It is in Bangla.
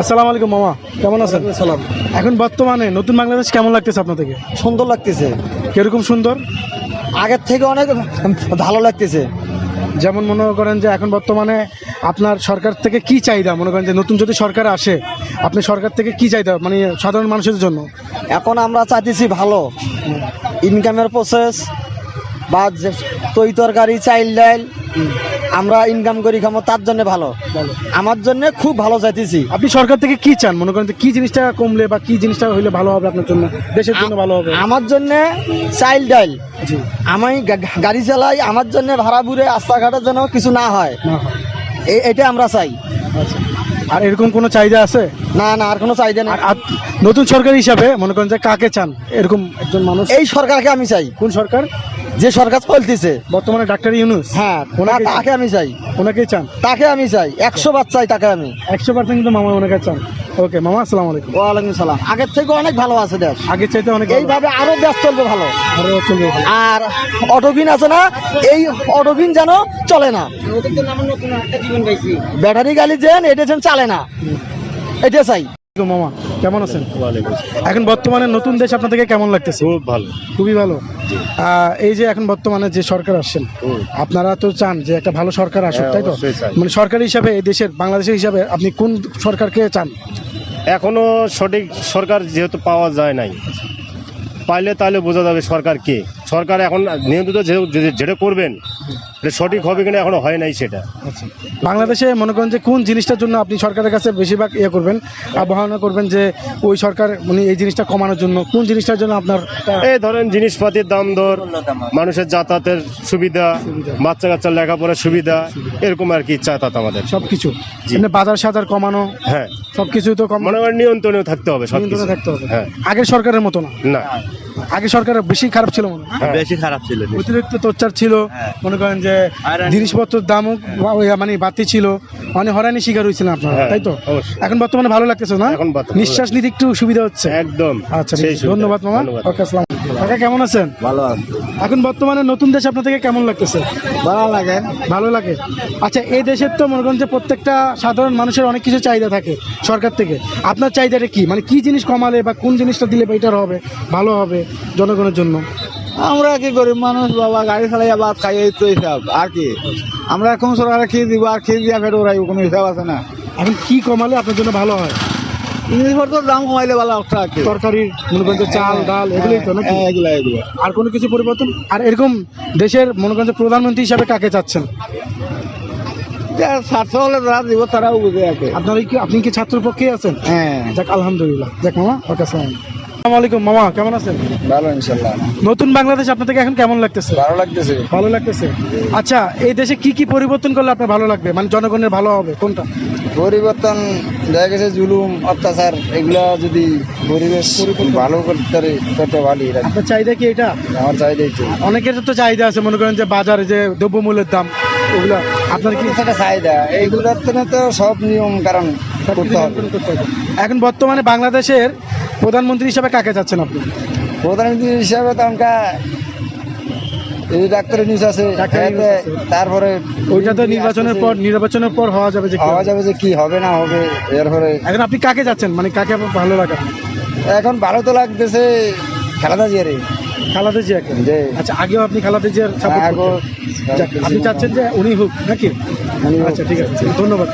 আসসালামু আলাইকুম মামা। কেমন আছেন? সালাম এখন বর্তমানে নতুন বাংলাদেশ কেমন লাগতেছে আপনার থেকে সুন্দর লাগতেছে। কীরকম সুন্দর? আগের থেকে অনেক ভালো লাগতেছে। যেমন মনে করেন যে এখন বর্তমানে আপনার সরকার থেকে কি চাহিদা? মনে করেন যে নতুন যদি সরকার আসে আপনি সরকার থেকে কি চাহিদা? মানে সাধারণ মানুষের জন্য। এখন আমরা চাইতেছি ভালো। ইনকামের প্রসেস বা তৈ তরকারি চাইল ডাইল আমরা ইনকাম করি খামো তার জন্য ভালো। আমার জন্য খুব ভালো চাইতেছি। আপনি সরকার থেকে কি চান? মনে করেন কি জিনিসটা কমলে বা কি জিনিসটা হইলে ভালো হবে আপনার জন্য? দেশের জন্য ভালো হবে। আমার জন্য চাইল্ড ডাইল। আমি গাড়ি চালাই আমার জন্য ভাড়া বুড়ে রাস্তাঘাটের জন্য কিছু না হয়। এটা আমরা চাই। আচ্ছা। আর এরকম কোনো চাহিদা আছে? না না আর কোনো চাহিদা নেই। আর নতুন সরকার হিসাবে মনে করেন যে কাকে চান? এরকম একজন মানুষ? এই সরকারকে আমি চাই। কোন সরকার? যে সরকার চলতেছে। বর্তমানে ডাক্তার ইউনুস। হ্যাঁ ওনাকে- তাকে আমি চাই। ওনাকেই চান? তাকে আমি চাই। একশো বার চাই তাকে আমি। একশো পার্সেন্ট কিন্তু মামা ওনাকে চান। ওকে মামা আসসালামু আলাইকুম। ওয়ালাইকুম সালাম। আগের থেকে অনেক ভালো আছে দেশ। আগের চাইতে অনেক এইভাবে আরও দেশ চলবে ভালো। আরও চলবে আর অটোবিন আছে না এই অটোবিন যেন চলে না। ব্যাটারি গাড়ি যেন এটা যেন চালে না। এটা চাই। মামা কেমন আছেন? এখন বর্তমানে নতুন দেশ আপনার থেকে কেমন লাগতেছে? খুব ভালো। খুবই ভালো। আহ, এই যে এখন বর্তমানে যে সরকার আসছেন আপনারা তো চান যে একটা ভালো সরকার আসুক হ্যাঁ, তাই তো? মানে সরকার হিসাবে এই দেশের বাংলাদেশের হিসাবে আপনি কোন সরকারকে চান? এখনও সঠিক সরকার যেহেতু পাওয়া যায় নাই পাইলে তাহলে বোঝা যাবে সরকার কে। সরকার এখন নিয়ন্ত্রিত যে- যে- যেটা করবেন এটা সঠিক হবে কিনা এখনও হয় নাই সেটা। আচ্ছা। বাংলাদেশে মনে করেন যে কোন জিনিসটার জন্য আপনি সরকারের কাছে বেশিরভাগ ইয়ে করবেন আবহাওয়া করবেন যে ওই সরকার মানে এই জিনিসটা কমানোর জন্য কোন জিনিসটার জন্য আপনার এই ধরেন জিনিসপাতির দাম দর মানুষের যাতায়াতের সুবিধা। বাচ্চা কাচ্চার লেখাপড়ার সুবিধা এরকম আর কি ইচ্ছা তাতে আমাদের। সব কিছু। মানে বাজার সাজার কমানো হ্যাঁ। সব কিছু তো কম মনে করেন নিয়ন্ত্রণে থাকতে হবে সব থাকতে হবে। হ্যাঁ। আগের সরকারের মতো না। না। আগে সরকার বেশি খারাপ ছিল মনে হয় হ্যাঁ। বেশি খারাপ ছিল অতিরিক্ত তোচ্চার ছিল হ্যাঁ। মনে করেন যে জিনিসপত্রের দামও মানে বাড়তি ছিল মানে হরানি শিকার হয়েছিল আপনারা তাই তো? এখন বর্তমানে ভালো লাগতেছে না? নিঃশ্বাস নিতে একটু সুবিধা হচ্ছে। একদম। আচ্ছা। ধন্যবাদ মামা। ওকে আসসালাম কাকা কেমন আছেন? ভালো এখন বর্তমানে নতুন দেশ আপনার থেকে কেমন লাগতেছে? ভালো লাগে। ভালো লাগে? আচ্ছা এই দেশের তো মনে করেন যে প্রত্যেকটা সাধারণ মানুষের অনেক কিছু চাহিদা থাকে সরকার থেকে। আপনার চাহিদাটা কি? মানে কি জিনিস কমালে বা কোন জিনিসটা দিলে বেটার হবে ভালো হবে জনগণের জন্য? আমরা কি গরিব মানুষ বাবা গাড়ি চালাইয়া ভাত খাই এই তো হিসাব। আর কি? আমরা এখন সরকারে খেয়ে দিব আর খেয়ে দিয়া ফের ওরাই কোনো হিসাব আছে না? এখন কি কমালে আপনার জন্য ভালো হয়? জিনিসপত্রের দাম কমাইলে ভালো একটা আর কি মনে করেন চাল ডাল এগুলোই তো নাকি? হ্যাঁ, এগুলো আর কোনো কিছু পরিবর্তন? আর এরকম দেশের মনে করেন প্রধানমন্ত্রী হিসাবে কাকে চাচ্ছেন? হলে দিব তারাও বুঝে আপনার কি আপনি কি ছাত্র পক্ষে আছেন? হ্যাঁ। যাক আলহামদুলিল্লাহ। যাক মামা ওকে আসসালাম আসসালামু আলাইকুম মামা কেমন আছেন? ভালো ইনশাল্লাহ নতুন বাংলাদেশ আপনার এখন কেমন লাগতেছে? ভালো লাগতেছে। ভালো লাগতেছে? আচ্ছা এই দেশে কি কি পরিবর্তন করলে আপনার ভালো লাগবে? মানে জনগণের ভালো হবে কোনটা? পরিবর্তন দেখা গেছে জুলুম অত্যাচার এগুলা যদি পরিবেশ ভালো করতে পারে আপনার চাহিদা কি এটা? আমার চাহিদা অনেকের তো চাহিদা আছে মনে করেন যে বাজারে যে দ্রব্যমূল্যের দাম ওগুলা আপনার কি? চাহিদা। এইগুলোর তো সব নিয়ম কারণ করতে হবে। এখন বর্তমানে বাংলাদেশের প্রধানমন্ত্রী হিসাবে কাকে চাচ্ছেন আপনি? প্রধানমন্ত্রী হিসাবে তখনকার এই ডাক্তারের নিউজ আছে। তারপরে ওইটা তো নির্বাচনের পর নির্বাচনের পর হওয়া যাবে যে হওয়া যাবে যে কি হবে না হবে এরপরে এখন আপনি কাকে যাচ্ছেন মানে কাকে ভালো লাগে? এখন ভালো তো লাগতেছে খেলাধা জিয়ারে খালাদা জিয়াকে যে আচ্ছা আগেও আপনি খালাদা জিয়ার সাপোর্ট আপনি চাচ্ছেন যে উনি হোক নাকি? আচ্ছা ঠিক আছে। ধন্যবাদ